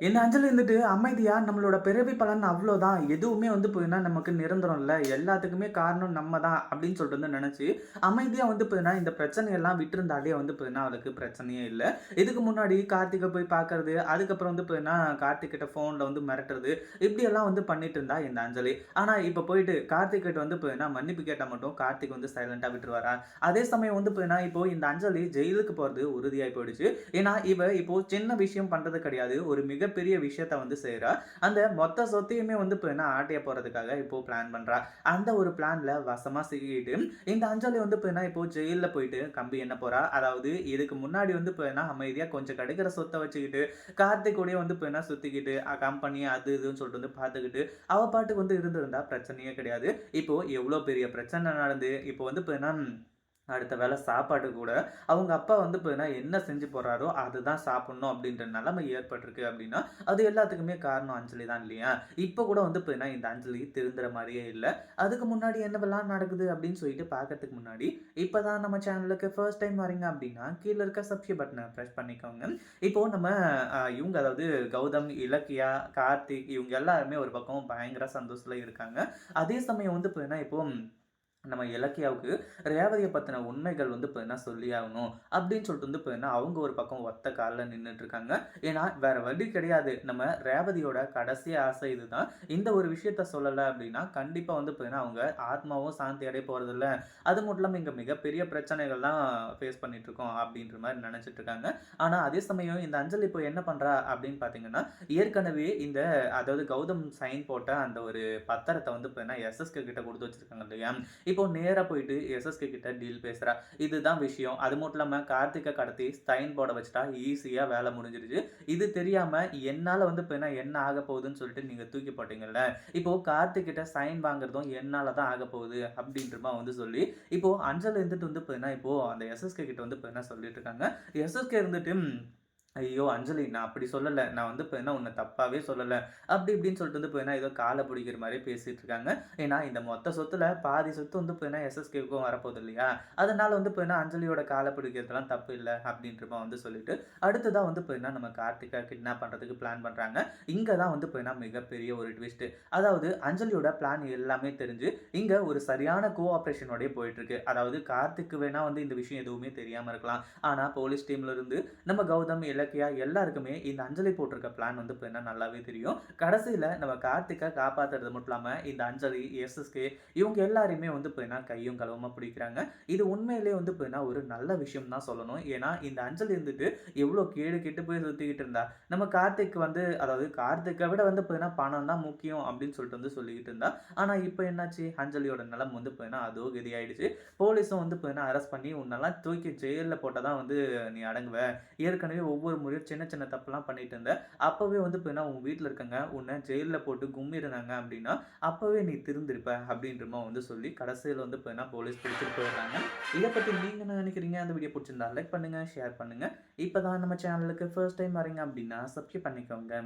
இந்த அஞ்சலி இருந்துட்டு அமைதியா நம்மளோட பிறவி பலன் அவ்வளோதான். எதுவுமே வந்து போயின்னா நமக்கு நிரந்தரம் இல்லை எல்லாத்துக்குமே காரணம் நம்ம தான் அப்படின்னு சொல்லிட்டு வந்து நினச்சி அமைதியாக வந்து போயின்னா இந்த பிரச்சனையெல்லாம் விட்டுருந்தாலே வந்து போயின்னா அவளுக்கு பிரச்சனையே இல்லை இதுக்கு முன்னாடி கார்த்திகை போய் பார்க்கறது, அதுக்கப்புறம் வந்து போயின்னா கார்த்திகிட்ட ஃபோனில் வந்து மிரட்டுறது, இப்படியெல்லாம் வந்து பண்ணிட்டு இருந்தா இந்த அஞ்சலி. ஆனால் இப்போ போயிட்டு கார்த்திக்கிட்ட வந்து பார்த்தீங்கன்னா, மன்னிப்பு கேட்டால் மட்டும் கார்த்திக் வந்து சைலண்டாக விட்டுருவாரா? அதே சமயம் வந்து பார்த்தீங்கன்னா, இப்போ இந்த அஞ்சலி ஜெயிலுக்கு போகிறது உறுதியாகி போயிடுச்சு. ஏன்னா, இவ இப்போ சின்ன விஷயம் பண்ணுறது கிடையாது. ஒரு மிக மிகப்பெரிய விஷயத்த வந்து செய்கிறா அந்த மொத்த சொத்தையுமே வந்து இப்போ என்ன ஆட்டைய போகிறதுக்காக இப்போ பிளான் பண்ணுறா அந்த ஒரு பிளானில் வசமாக சிக்கிட்டு இந்த அஞ்சலி வந்து இப்போ என்ன இப்போ ஜெயிலில் போயிட்டு கம்பி என்ன போகிறா அதாவது இதுக்கு முன்னாடி வந்து இப்போ என்ன அமைதியாக கொஞ்சம் கிடைக்கிற சொத்தை வச்சுக்கிட்டு, கார்த்திக் கூடயே வந்து இப்போ என்ன சுற்றிக்கிட்டு கம்பெனி அது இதுன்னு சொல்லிட்டு வந்து பார்த்துக்கிட்டு, அவள் பாட்டுக்கு வந்து இருந்திருந்தா பிரச்சனையே கிடையாது. இப்போ எவ்வளோ பெரிய பிரச்சனை நடந்து, இப்போ வந்து இப்போ என்ன அடுத்த வேலை சாப்பாடு கூட அவங்க அப்பா வந்து இப்போனா என்ன செஞ்சு போடுறாரோ, அதுதான் சாப்பிட்ணும் அப்படின்ற நிலைமை ஏற்பட்டிருக்கு அப்படின்னா, அது எல்லாத்துக்குமே காரணம் அஞ்சலி தான் இல்லையா? இப்போ கூட வந்து பார்த்தீங்கன்னா, இந்த அஞ்சலி திருந்துற மாதிரியே இல்லை அதுக்கு முன்னாடி என்னவெல்லாம் நடக்குது அப்படின்னு சொல்லிட்டு பார்க்கறதுக்கு முன்னாடி, இப்போ தான் நம்ம சேனலுக்கு ஃபர்ஸ்ட் டைம் வரீங்க அப்படின்னா, கீழே இருக்க சப்ஸ்கிரைப் பட்டனை பிரஸ் பண்ணிக்கோங்க. இப்போ நம்ம இவங்க அதாவது கௌதம், இலக்கியா, கார்த்திக் இவங்க எல்லாருமே ஒரு பக்கம் பயங்கர சந்தோஷத்துல இருக்காங்க. அதே சமயம் வந்து பார்த்தீங்கன்னா, இப்போ நம்ம இலக்கியாவுக்கு ரேவதியை பற்றின உண்மைகள் வந்து பார்த்தீங்கன்னா சொல்லி ஆகணும். அப்படின்னு சொல்லிட்டு வந்து பார்த்தீங்கன்னா, அவங்க ஒரு பக்கம் ஒத்த காலில் நின்னுட்டு இருக்காங்க. ஏன்னா, வேற வழி கிடையாது. நம்ம ரேவதியோட கடைசி ஆசை இதுதான். இந்த ஒரு விஷயத்த சொல்லலை அப்படின்னா, கண்டிப்பாக வந்து பார்த்தீங்கன்னா, அவங்க ஆத்மாவும் சாந்தி அடைய போகிறதில்ல அது மட்டும் இல்லாமல் இங்கே மிகப்பெரிய பிரச்சனைகள்லாம் ஃபேஸ் பண்ணிட்டு இருக்கோம் அப்படின்ற மாதிரி நினச்சிட்டு இருக்காங்க. ஆனால் அதே சமயம் இந்த அஞ்சலி இப்போ என்ன பண்ணுறா அப்படின்னு பார்த்தீங்கன்னா, ஏற்கனவே இந்த அதாவது கௌதம் சைன் போட்ட அந்த ஒரு பத்திரத்தை வந்து பார்த்தீங்கன்னா, எஸ்எஸ்கே கிட்ட கொடுத்து வச்சிருக்காங்க இல்லையா? இப்போ நேராக போயிட்டு எஸ்எஸ்கே கிட்ட டீல் பேசுகிறா இதுதான் விஷயம். அது மட்டும் இல்லாமல் கார்த்திகை கடத்தி சைன் போட வச்சுட்டா ஈஸியாக வேலை முடிஞ்சிருச்சு. இது தெரியாமல் என்னால் வந்து இப்போ என்ன என்ன போகுதுன்னு சொல்லிட்டு நீங்கள் தூக்கி போட்டீங்கல்ல. இப்போ கார்த்திகிட்ட சைன் வாங்குறதும் என்னால் தான் ஆகப்போகுது போகுது அப்படின்றமா வந்து சொல்லி, இப்போ அஞ்சல் இருந்துட்டு வந்து என்ன இப்போ அந்த எஸ்எஸ்கே கிட்ட வந்து பார்த்தீங்கன்னா சொல்லிட்டு இருக்காங்க. எஸ்எஸ்கே இருந்துட்டு ஐயோ! அஞ்சலி நான் அப்படி சொல்லலை நான் வந்து இப்போ என்ன உன்னை தப்பாகவே சொல்லலை அப்படி இப்படின்னு சொல்லிட்டு வந்து போய்னா ஏதோ காலை பிடிக்கிற மாதிரி பேசிகிட்டு இருக்காங்க. ஏன்னா, இந்த மொத்த சொத்தில் பாதி சொத்து வந்து பார்த்தீங்கன்னா, எஸ்எஸ்கேவுக்கும் வரப்போகுது இல்லையா? அதனால் வந்து பார்த்தீங்கன்னா, அஞ்சலியோட காலை பிடிக்கிறதுலாம் தப்பு இல்லை அப்படின்ற வந்து சொல்லிட்டு, அடுத்ததாக வந்து பார்த்தீங்கன்னா, நம்ம கார்த்திகா கிட்னாப் பண்ணுறதுக்கு பிளான் பண்ணுறாங்க இங்கே தான் வந்து பார்த்தீங்கன்னா, மிகப்பெரிய ஒரு ட்விஸ்ட்டு அதாவது அஞ்சலியோட பிளான் எல்லாமே தெரிஞ்சு, இங்கே ஒரு சரியான கோஆப்ரேஷனோடய போயிட்டுருக்கு அதாவது கார்த்திக்கு வேணால் வந்து இந்த விஷயம் எதுவுமே தெரியாமல் இருக்கலாம். ஆனால் போலீஸ் டீம்லேருந்து நம்ம கௌதம், இலக்கியா எல்லாருக்குமே இந்த அஞ்சலி போட்டிருக்க பிளான் வந்து பார்த்தீங்கன்னா, நல்லாவே தெரியும். கடைசியில் நம்ம கார்த்திக்கை காப்பாற்றுறது மட்டும் இல்லாமல் இந்த அஞ்சலி, எஸ்எஸ்கே இவங்க எல்லாருமே வந்து பார்த்தீங்கன்னா, கையும் களவுமா பிடிக்கிறாங்க. இது உண்மையிலேயே வந்து பார்த்தீங்கன்னா, ஒரு நல்ல விஷயம் தான் சொல்லணும். ஏன்னா, இந்த அஞ்சலி இருந்துட்டு எவ்வளோ கேடு கெட்டு போய் சுற்றிக்கிட்டு இருந்தா. நம்ம கார்த்திக் வந்து அதாவது கார்த்திக்கை விட வந்து பார்த்தீங்கன்னா, பணம் தான் முக்கியம் அப்படின்னு சொல்லிட்டு வந்து சொல்லிக்கிட்டு இருந்தா. ஆனால் இப்போ என்னாச்சு? அஞ்சலியோட நிலம் வந்து பார்த்தீங்கன்னா, அதோ கதி ஆயிடுச்சு. போலீஸும் வந்து பார்த்தீங்கன்னா, அரெஸ்ட் பண்ணி உன்னெல்லாம் தூக்கி ஜெயிலில் போட்டால் தான் வந்து நீ அடங்குவ. ஏற்கனவே ஒவ்வொரு முறையும் சின்ன சின்ன தப்புலாம் பண்ணிட்டு இருந்தேன் அப்போவே வந்து பார்த்தீங்கன்னா, உன் வீட்டில் இருக்கங்க உன்னை ஜெயிலில் போட்டு கும்மி இருந்தாங்க அப்படின்னா, அப்போவே நீ திருந்திருப்ப அப்படின்றமா வந்து சொல்லி, கடைசியில் வந்து பார்த்தீங்கன்னா, போலீஸ் பிடிச்சிட்டு போயிடுறாங்க. இதை பற்றி நீங்கள் என்ன நினைக்கிறீங்க அந்த வீடியோ பிடிச்சிருந்தா லைக் பண்ணுங்கள் ஷேர் பண்ணுங்க. இப்போ தான் நம்ம சேனலுக்கு ஃபர்ஸ்ட் டைம் வரீங்க அப்படின்னா, சப்ஸ்கிரைப் பண்ணிக்கோங்க.